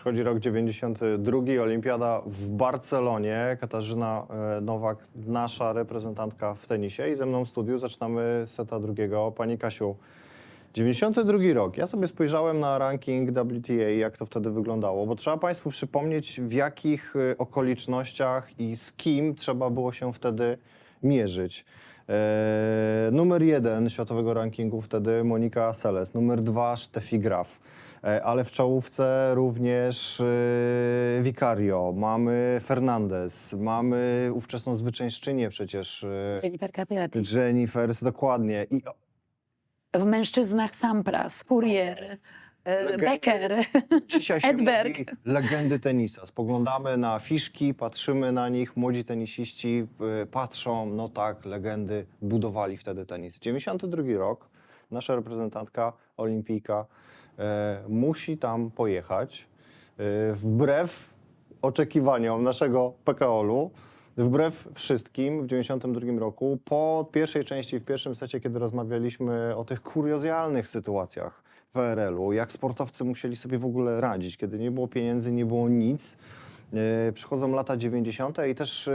Przychodzi rok 92, olimpiada w Barcelonie. Katarzyna e, Nowak, nasza reprezentantka w tenisie i ze mną w studiu zaczynamy seta drugiego. Pani Kasiu, 92 rok. Ja sobie spojrzałem na ranking WTA, jak to wtedy wyglądało, bo trzeba Państwu przypomnieć, w jakich e, okolicznościach i z kim trzeba było się wtedy mierzyć. E, numer jeden światowego rankingu wtedy Monika Seles, numer dwa Steffi Graf, ale w czołówce również e, Vicario, mamy Fernandez, mamy ówczesną zwyciężczynię przecież e, Jennifer Capriati. Jennifers, dokładnie. I W mężczyznach Sampras, Kurier, e, Legendy. Becker. Edberg. mówi legendy tenisa. Spoglądamy na fiszki, patrzymy na nich, młodzi tenisiści patrzą, no tak, legendy budowali wtedy tenis. 92 rok, nasza reprezentantka, olimpijka, e, musi tam pojechać e, wbrew oczekiwaniom naszego PKOL-u. Wbrew wszystkim w 92 roku, po pierwszej części, w pierwszym secie, kiedy rozmawialiśmy o tych kuriozjalnych sytuacjach w PRL-u, jak sportowcy musieli sobie w ogóle radzić, kiedy nie było pieniędzy, nie było nic. E, Przychodzą lata 90. i też e,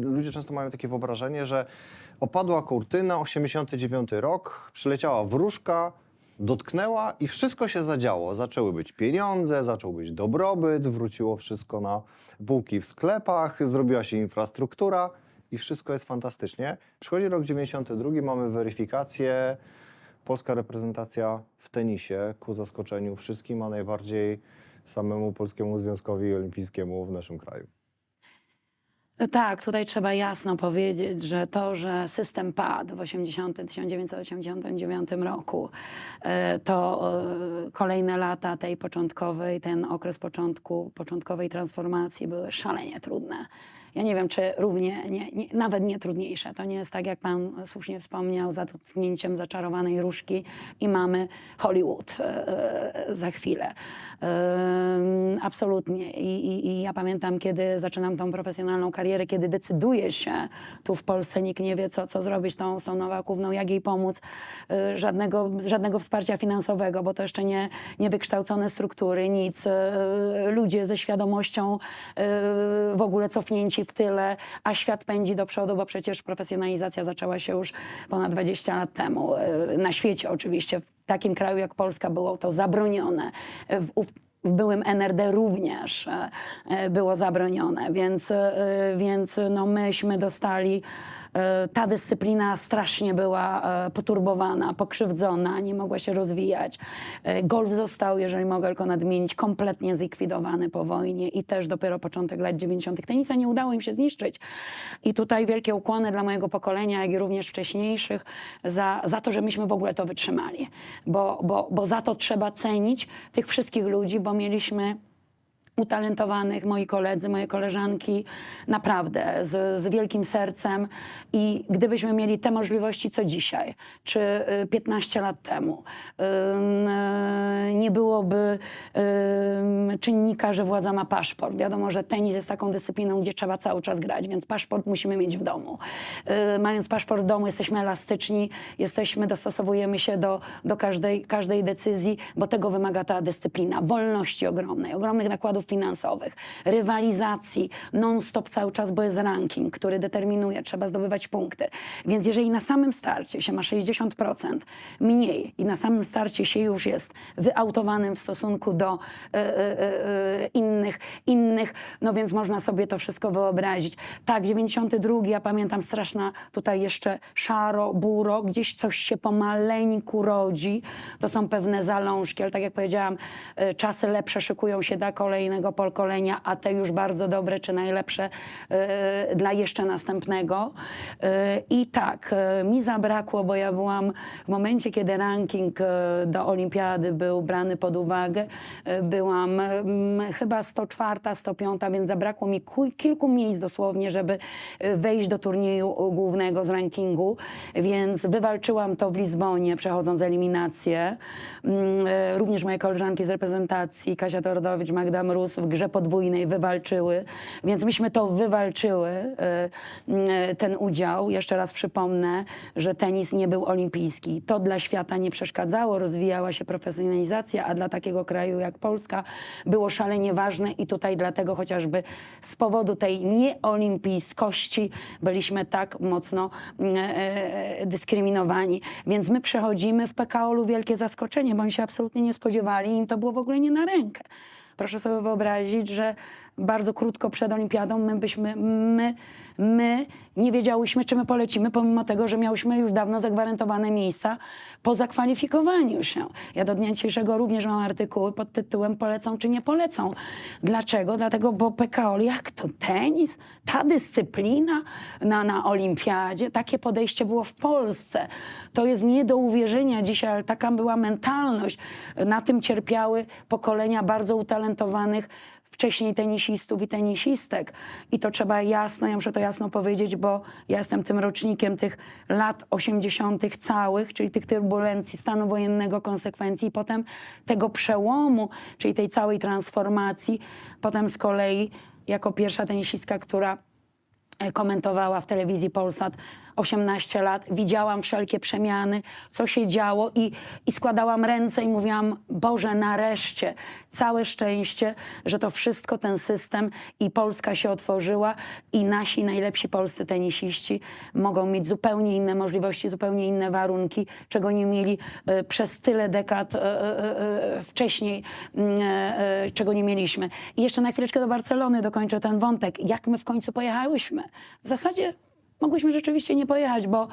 ludzie często mają takie wyobrażenie, że opadła kurtyna, 89 rok, przyleciała wróżka, dotknęła i wszystko się zadziało. Zaczęły być pieniądze, zaczął być dobrobyt, wróciło wszystko na półki w sklepach, zrobiła się infrastruktura i wszystko jest fantastycznie. Przychodzi rok 92, mamy weryfikację. Polska reprezentacja w tenisie, ku zaskoczeniu wszystkim, a najbardziej samemu Polskiemu Związkowi Olimpijskiemu w naszym kraju. Tak, tutaj trzeba jasno powiedzieć, że to, że system padł w 80, 1989 roku, e, to e, kolejne lata tej początkowej, ten okres początku, początkowej transformacji były szalenie trudne. Ja nie wiem, czy równie, nie, nie, nawet nie trudniejsze. To nie jest tak, jak pan słusznie wspomniał, za dotknięciem zaczarowanej różki i mamy Hollywood e, e, za chwilę. Absolutnie. I, i, I ja pamiętam, kiedy zaczynam tą profesjonalną karierę, kiedy decyduję się, tu w Polsce nikt nie wie, co, co zrobić tą, z tą Nowakówną, jak jej pomóc. E, Żadnego, żadnego wsparcia finansowego, bo to jeszcze nie, niewykształcone struktury, nic. Ludzie ze świadomością w ogóle cofnięci w tyle, a świat pędzi do przodu, bo przecież profesjonalizacja zaczęła się już ponad 20 lat temu. E, Na świecie oczywiście, w takim kraju jak Polska było to zabronione. W, ów- w byłym NRD również e, e, było zabronione, więc, e, więc no myśmy dostali, e, ta dyscyplina strasznie była e, poturbowana, pokrzywdzona, nie mogła się rozwijać. E, Golf został, jeżeli mogę tylko nadmienić, kompletnie zlikwidowany po wojnie i też dopiero początek lat 90. Tenisa nie udało im się zniszczyć. I tutaj wielkie ukłony dla mojego pokolenia, jak i również wcześniejszych, za, za to, że myśmy w ogóle to wytrzymali. Bo, bo, bo za to trzeba cenić tych wszystkich ludzi, bo mieliśmy utalentowanych, moi koledzy, moje koleżanki, naprawdę z, z wielkim sercem i gdybyśmy mieli te możliwości co dzisiaj, czy y, 15 lat temu, y, nie byłoby czynnika, że władza ma paszport. Wiadomo, że tenis jest taką dyscypliną, gdzie trzeba cały czas grać, więc paszport musimy mieć w domu. Y, mając paszport w domu jesteśmy elastyczni, jesteśmy, dostosowujemy się do, do każdej, każdej decyzji, bo tego wymaga ta dyscyplina. Wolności ogromnej, ogromnych nakładów finansowych, rywalizacji, non-stop cały czas, bo jest ranking, który determinuje, trzeba zdobywać punkty. Więc jeżeli na samym starcie się ma 60% mniej i na samym starcie się już jest wyautowanym w stosunku do e, e, e, innych, innych, no więc można sobie to wszystko wyobrazić. Tak, 92, ja pamiętam straszna tutaj jeszcze szaro, buro, gdzieś coś się pomaleńku rodzi. To są pewne zalążki, ale tak jak powiedziałam, czasy lepsze szykują się dla kolejnego pokolenia, a te już bardzo dobre czy najlepsze e, dla jeszcze następnego. E, I tak, e, mi zabrakło, bo ja byłam w momencie, kiedy ranking e, do olimpiady był brany pod uwagę, e, byłam mm, chyba 104, 105, więc zabrakło mi ku- kilku miejsc dosłownie, żeby y, wejść do turnieju y, głównego z rankingu, więc wywalczyłam to w Lizbonie, przechodząc eliminację. Mm, y, Również moje koleżanki z reprezentacji, Kasia Torodowicz, Magda Mróz w grze podwójnej wywalczyły, więc myśmy to wywalczyły, y, y, ten udział. Jeszcze raz przypomnę, że tenis nie był olimpijski. To dla świata nie przeszkadzało, rozwijała się profesjonalizacja, a dla takiego kraju jak Polska było szalenie ważne i tutaj dlatego chociażby z powodu tej nieolimpijskości byliśmy tak mocno e, dyskryminowani. Więc my przechodzimy w PKO-lu wielkie zaskoczenie, bo oni się absolutnie nie spodziewali im to było w ogóle nie na rękę. Proszę sobie wyobrazić, że bardzo krótko przed olimpiadą my byśmy, my, my nie wiedziałyśmy, czy my polecimy, pomimo tego, że miałyśmy już dawno zagwarantowane miejsca po zakwalifikowaniu się. Ja do dnia dzisiejszego również mam artykuły pod tytułem polecą czy nie polecą. Dlaczego? Dlatego, bo PKO, jak to tenis, ta dyscyplina na, na olimpiadzie, takie podejście było w Polsce. To jest nie do uwierzenia dzisiaj, ale taka była mentalność. Na tym cierpiały pokolenia bardzo utalentowanych wcześniej tenisistów i tenisistek. I to trzeba jasno, ja muszę to jasno powiedzieć, bo ja jestem tym rocznikiem tych lat 80. całych, czyli tych turbulencji stanu wojennego, konsekwencji, i potem tego przełomu, czyli tej całej transformacji. Potem z kolei jako pierwsza tenisistka, która komentowała w telewizji Polsat 18 lat, widziałam wszelkie przemiany, co się działo i, i składałam ręce i mówiłam, Boże, nareszcie, całe szczęście, że to wszystko, ten system i Polska się otworzyła i nasi najlepsi polscy tenisiści mogą mieć zupełnie inne możliwości, zupełnie inne warunki, czego nie mieli e, przez tyle dekad e, e, wcześniej, e, e, czego nie mieliśmy. I jeszcze na chwileczkę do Barcelony dokończę ten wątek. Jak my w końcu pojechałyśmy? W zasadzie mogłyśmy rzeczywiście nie pojechać, bo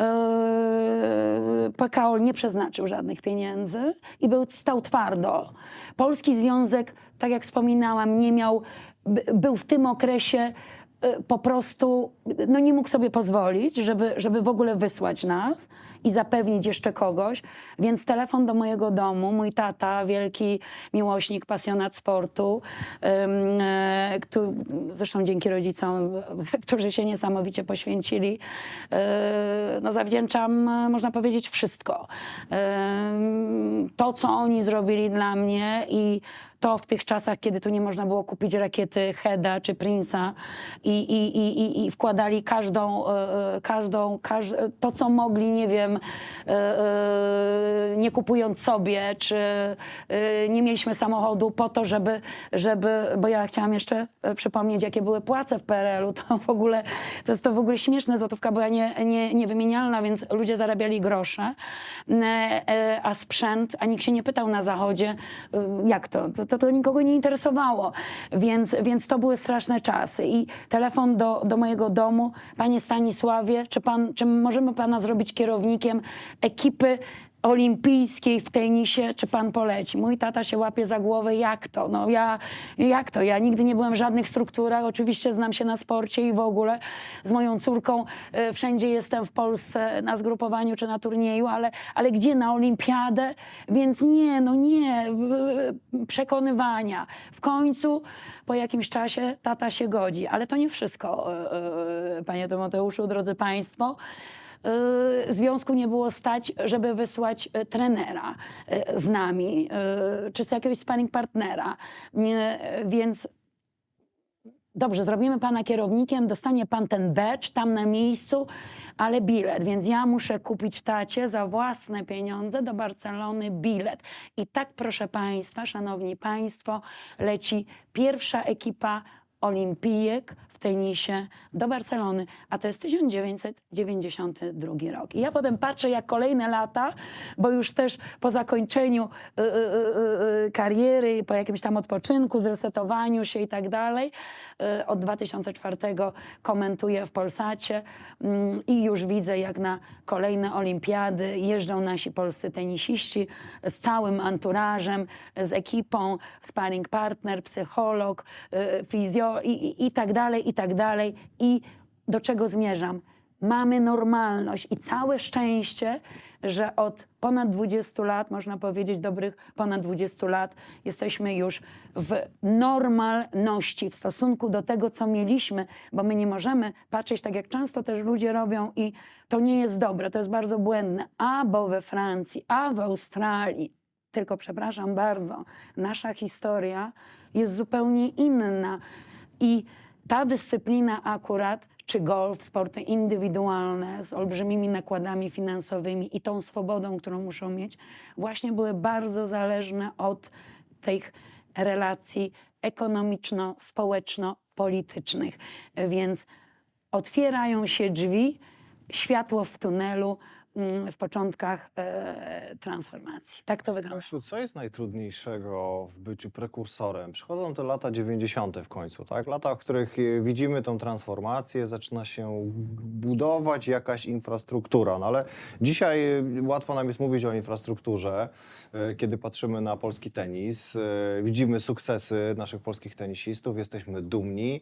e, PKO nie przeznaczył żadnych pieniędzy i był, stał twardo. Polski Związek, tak jak wspominałam, nie miał, by, był w tym okresie po prostu no nie mógł sobie pozwolić, żeby, żeby w ogóle wysłać nas i zapewnić jeszcze kogoś. Więc telefon do mojego domu, mój tata, wielki miłośnik, pasjonat sportu, e, któ- zresztą dzięki rodzicom, którzy się niesamowicie poświęcili, e, no zawdzięczam, e, można powiedzieć, wszystko. To, co oni zrobili dla mnie i w tych czasach, kiedy tu nie można było kupić rakiety Heda czy Prince'a i, i, i, i, wkładali każdą, e, e, każdą, każ, to co mogli, nie wiem, e, e, nie kupując sobie, czy e, nie mieliśmy samochodu po to, żeby, żeby bo ja chciałam jeszcze e, przypomnieć, jakie były płace w PRL-u, to w ogóle, to jest to w ogóle śmieszne, złotówka była nie, nie, niewymienialna, więc ludzie zarabiali grosze, e, e, a sprzęt, a nikt się nie pytał na zachodzie, e, jak to, to, to, to nikogo nie interesowało, więc, więc to były straszne czasy. I telefon do, do mojego domu, panie Stanisławie, czy, pan, czy możemy pana zrobić kierownikiem ekipy olimpijskiej w tenisie, czy pan poleci? Mój tata się łapie za głowę, jak to? No ja, jak to? Ja nigdy nie byłem w żadnych strukturach, oczywiście znam się na sporcie i w ogóle z moją córką e, wszędzie jestem w Polsce na zgrupowaniu czy na turnieju, ale, ale gdzie? Na olimpiadę? Więc nie, no nie, e, przekonywania. W końcu po jakimś czasie tata się godzi, ale to nie wszystko, e, e, panie Tymoteuszu, drodzy państwo y, związku nie było stać, żeby wysłać y, trenera y, z nami, y, czy z jakiegoś sparring partnera. Y, Więc dobrze, zrobimy pana kierownikiem, dostanie pan ten badge tam na miejscu, ale bilet. Więc ja muszę kupić tacie za własne pieniądze do Barcelony bilet. I tak, proszę państwa, szanowni państwo, leci pierwsza ekipa olimpijek w tenisie do Barcelony, a to jest 1992 rok. I ja potem patrzę, jak kolejne lata, bo już też po zakończeniu y, y, y, y, kariery, po jakimś tam odpoczynku, zresetowaniu się i tak dalej, y, od 2004 komentuję w Polsacie mm, i już widzę, jak na kolejne olimpiady jeżdżą nasi polscy tenisiści z całym anturażem, z ekipą, sparring partner, psycholog, y, i, i, i tak dalej, i tak dalej. I do czego zmierzam? mamy normalność i całe szczęście, że od ponad 20 lat, można powiedzieć dobrych ponad 20 lat, jesteśmy już w normalności w stosunku do tego, co mieliśmy, bo my nie możemy patrzeć tak, jak często też ludzie robią i to nie jest dobre, to jest bardzo błędne. A bo we Francji, a w Australii, tylko przepraszam bardzo, nasza historia jest zupełnie inna. I ta dyscyplina akurat, czy golf, sporty indywidualne z olbrzymimi nakładami finansowymi i tą swobodą, którą muszą mieć, właśnie były bardzo zależne od tych relacji ekonomiczno-społeczno-politycznych. Więc otwierają się drzwi, światło w tunelu w początkach e, transformacji. Tak to wygląda. Kasiu, co jest najtrudniejszego w byciu prekursorem? Przychodzą te lata 90. w końcu, tak? Lata, w których e, widzimy tą transformację, zaczyna się budować jakaś infrastruktura. No ale dzisiaj e, łatwo nam jest mówić o infrastrukturze, kiedy patrzymy na polski tenis. Widzimy sukcesy naszych polskich tenisistów, jesteśmy dumni,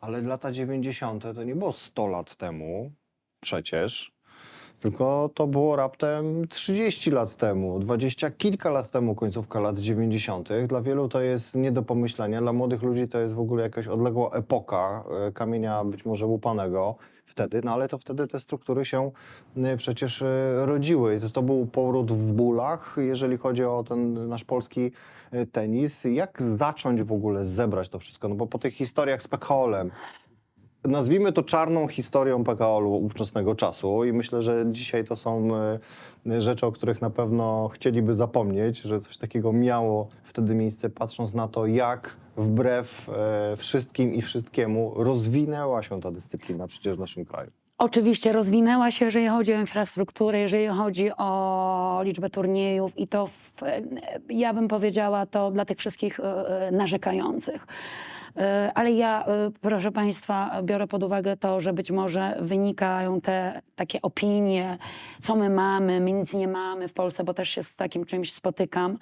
ale lata 90. to nie było 100 lat temu przecież. Tylko to było raptem 30 lat temu, 20 kilka lat temu, końcówka lat 90. Dla wielu to jest nie do pomyślenia, dla młodych ludzi to jest w ogóle jakaś odległa epoka e, kamienia być może łupanego wtedy, no ale to wtedy te struktury się e, przecież e, rodziły. To, to był powrót w bólach, jeżeli chodzi o ten nasz polski tenis. Jak zacząć w ogóle zebrać to wszystko? No bo po tych historiach z Pekolem, nazwijmy to czarną historią PKO-u ówczesnego czasu i myślę, że dzisiaj to są e, rzeczy, o których na pewno chcieliby zapomnieć, że coś takiego miało wtedy miejsce, patrząc na to, jak wbrew e, wszystkim i wszystkiemu rozwinęła się ta dyscyplina przecież w naszym kraju. Oczywiście rozwinęła się, jeżeli chodzi o infrastrukturę, jeżeli chodzi o liczbę turniejów i to, w, ja bym powiedziała, to dla tych wszystkich e, e, narzekających. E, Ale ja, e, proszę Państwa, biorę pod uwagę to, że być może wynikają te takie opinie, co my mamy, my nic nie mamy w Polsce, bo też się z takim czymś spotykam,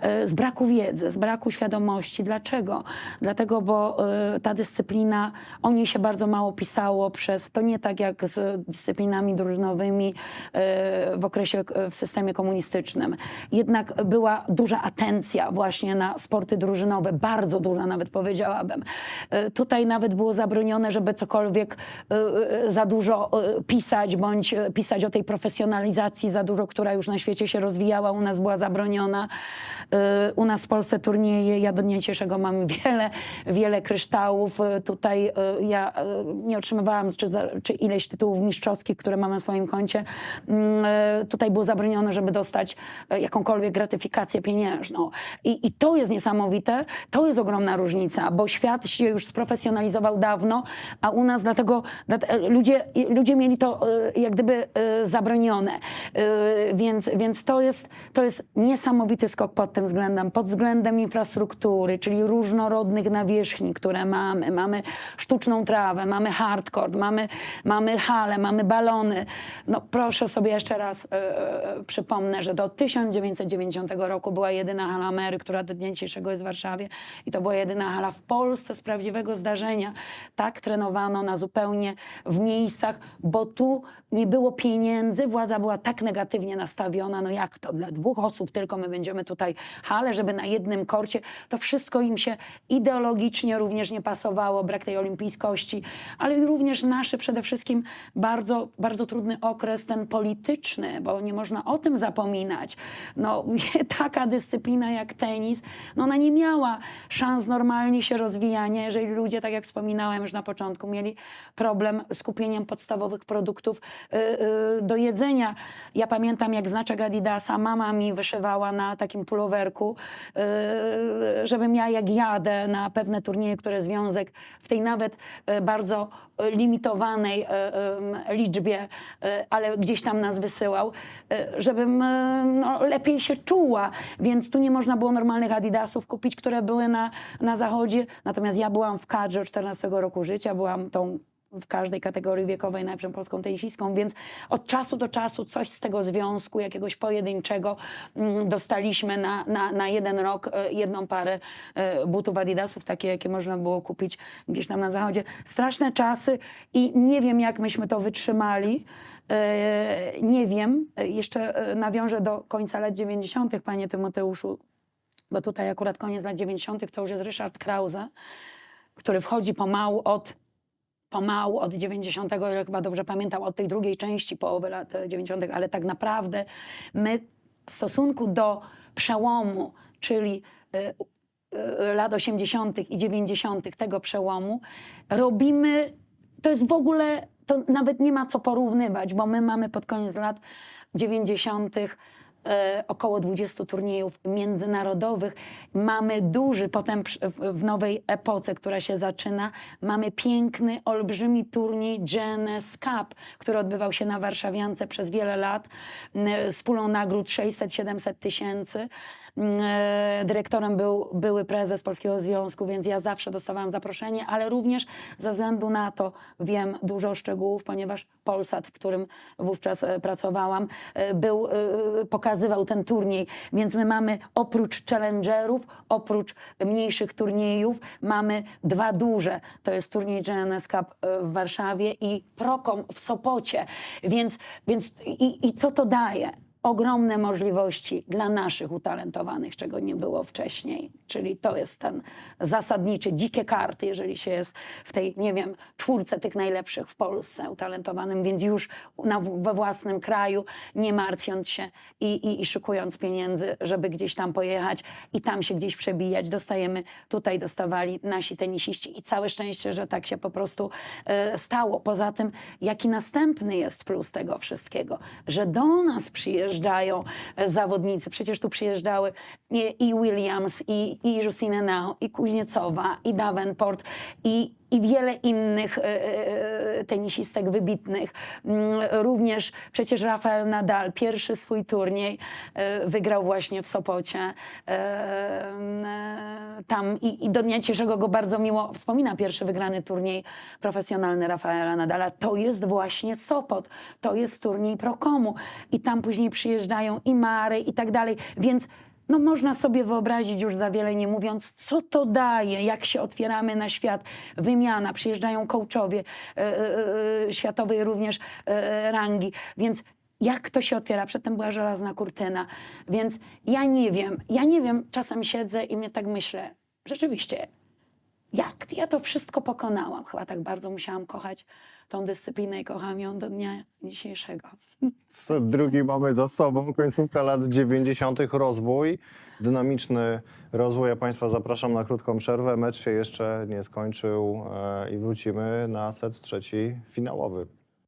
e, z braku wiedzy, z braku świadomości. Dlaczego? Dlatego, bo e, ta dyscyplina, o niej się bardzo mało pisało przez, to nie tak jak z dyscyplinami drużynowymi e, w okresie, e, w systemie komunistycznym. Jednak była duża atencja właśnie na sporty drużynowe, bardzo duża nawet powiedziałabym. E, Tutaj nawet było zabronione, żeby cokolwiek za dużo pisać, bądź pisać o tej profesjonalizacji za dużo, która już na świecie się rozwijała, u nas była zabroniona. U nas w Polsce turnieje, ja do dnia dzisiejszego mam wiele, wiele kryształów. Tutaj ja nie otrzymywałam czy, za, czy ileś tytułów mistrzowskich, które mam na swoim koncie. Mm, e, Tutaj było zabronione, żeby dostać e, jakąkolwiek gratyfikację pieniężną. I, I to jest niesamowite, to jest ogromna różnica, bo świat się już sprofesjonalizował dawno, a u nas dlatego dlat- e, ludzie, ludzie mieli to jak gdyby zabronione. Więc, więc to, jest, to jest niesamowity skok pod tym względem, pod względem infrastruktury, czyli różnorodnych nawierzchni, które mamy. Mamy sztuczną trawę, mamy hardcore, mamy, mamy hale, mamy balony. No proszę sobie jeszcze raz e, e, przypomnę, że do 1990 roku była jedyna hala Mery, która do dnia dzisiejszego jest w Warszawie i to była jedyna hala w Polsce z prawdziwego zdarzenia. Tak trenowano na zupełnie w miejscach, bo tu nie było pieniędzy, władza była tak negatywnie nastawiona, no jak to, dla dwóch osób tylko my będziemy tutaj halę, żeby na jednym korcie, to wszystko im się ideologicznie również nie pasowało, brak tej olimpijskości, ale również nasz przede wszystkim bardzo, bardzo trudny okres ten polityczny, bo nie można o tym zapominać. No, taka dyscyplina jak tenis, no ona nie miała szans normalnie się rozwijania, jeżeli ludzie, tak jak wspominałem już na początku, mieli problem z kupieniem podstawowych produktów y, y, do jedzenia. Ja pamiętam, jak znaczek Adidasa mama mi wyszywała na takim pulowerku, y, żebym ja jak jadę na pewne turnieje, które związek w tej nawet y, bardzo y, limitowanej y, liczbie, y, ale gdzieś tam nas wysyłał, y, żebym y, no, lepiej się czuła. Więc tu nie można było normalnych Adidasów kupić, które były na, na zachodzie. Natomiast ja byłam w kadrze od 14 roku życia, byłam tą w każdej kategorii wiekowej najlepszą polską tenisistką, więc od czasu do czasu coś z tego związku, jakiegoś pojedynczego mm, dostaliśmy na, na, na jeden rok e, jedną parę e, butów Adidasów, takie jakie można było kupić gdzieś tam na zachodzie. Straszne czasy i nie wiem jak myśmy to wytrzymali. E, Nie wiem, jeszcze nawiążę do końca lat 90., panie Tymoteuszu, bo tutaj akurat koniec lat 90. to już jest Ryszard Krause, który wchodzi pomału od pomału od 90, o ile chyba dobrze pamiętam, od tej drugiej części połowy lat e, 90., ale tak naprawdę my w stosunku do przełomu, czyli e, e, lat 80. i 90. tego przełomu, robimy, to jest w ogóle, to nawet nie ma co porównywać, bo my mamy pod koniec lat 90. e, około 20 turniejów międzynarodowych. Mamy duży, potem w, nowej epoce, która się zaczyna, mamy piękny, olbrzymi turniej GNS Cup, który odbywał się na Warszawiance przez wiele lat z pulą nagród 600-700 tysięcy. E, Dyrektorem był były prezes Polskiego Związku, więc ja zawsze dostawałam zaproszenie, ale również ze względu na to wiem dużo szczegółów, ponieważ Polsat, w którym wówczas e, pracowałam, był, e, pokazywał ten turniej, więc my mamy oprócz challengerów, oprócz mniejszych turniejów, mamy dwa duże. To jest turniej GNS Cup e, w Warszawie i Prokom w Sopocie. Więc, więc i, i co to daje? Ogromne możliwości dla naszych utalentowanych, czego nie było wcześniej. Czyli to jest ten zasadniczy, dzikie karty, jeżeli się jest w tej, nie wiem, czwórce tych najlepszych w Polsce utalentowanym, więc już na, we własnym kraju, nie martwiąc się i, i, i szykując pieniędzy, żeby gdzieś tam pojechać i tam się gdzieś przebijać. Dostajemy, tutaj dostawali nasi tenisiści i całe szczęście, że tak się po prostu e, stało. Poza tym, jaki następny jest plus tego wszystkiego, że do nas przyjeżdżają e, zawodnicy. Przecież tu przyjeżdżały i, Williams, i, i Justine Nau, i Kuźniecowa, i Davenport, i, i wiele innych e, e, tenisistek wybitnych. Mm, Również przecież Rafael Nadal, pierwszy swój turniej e, wygrał właśnie w Sopocie. E, e, Tam i, i do dnia dzisiejszego go bardzo miło wspomina pierwszy wygrany turniej profesjonalny Rafaela Nadala. To jest właśnie Sopot, to jest turniej Prokomu i tam później przyjeżdżają i Mary i tak dalej, więc no można sobie wyobrazić już za wiele nie mówiąc, co to daje, jak się otwieramy na świat, wymiana, przyjeżdżają coachowie e, e, światowej również e, rangi, więc jak to się otwiera? Przedtem była żelazna kurtyna, więc ja nie wiem, ja nie wiem, czasem siedzę i mnie tak myślę, rzeczywiście, jak ja to wszystko pokonałam? Chyba tak bardzo musiałam kochać tą dyscyplinę i kocham ją do dnia dzisiejszego. Drugi mamy za sobą, końcówka lat 90. rozwój, dynamiczny rozwój. Ja Państwa zapraszam na krótką przerwę. Mecz się jeszcze nie skończył e, i wrócimy na set trzeci finałowy.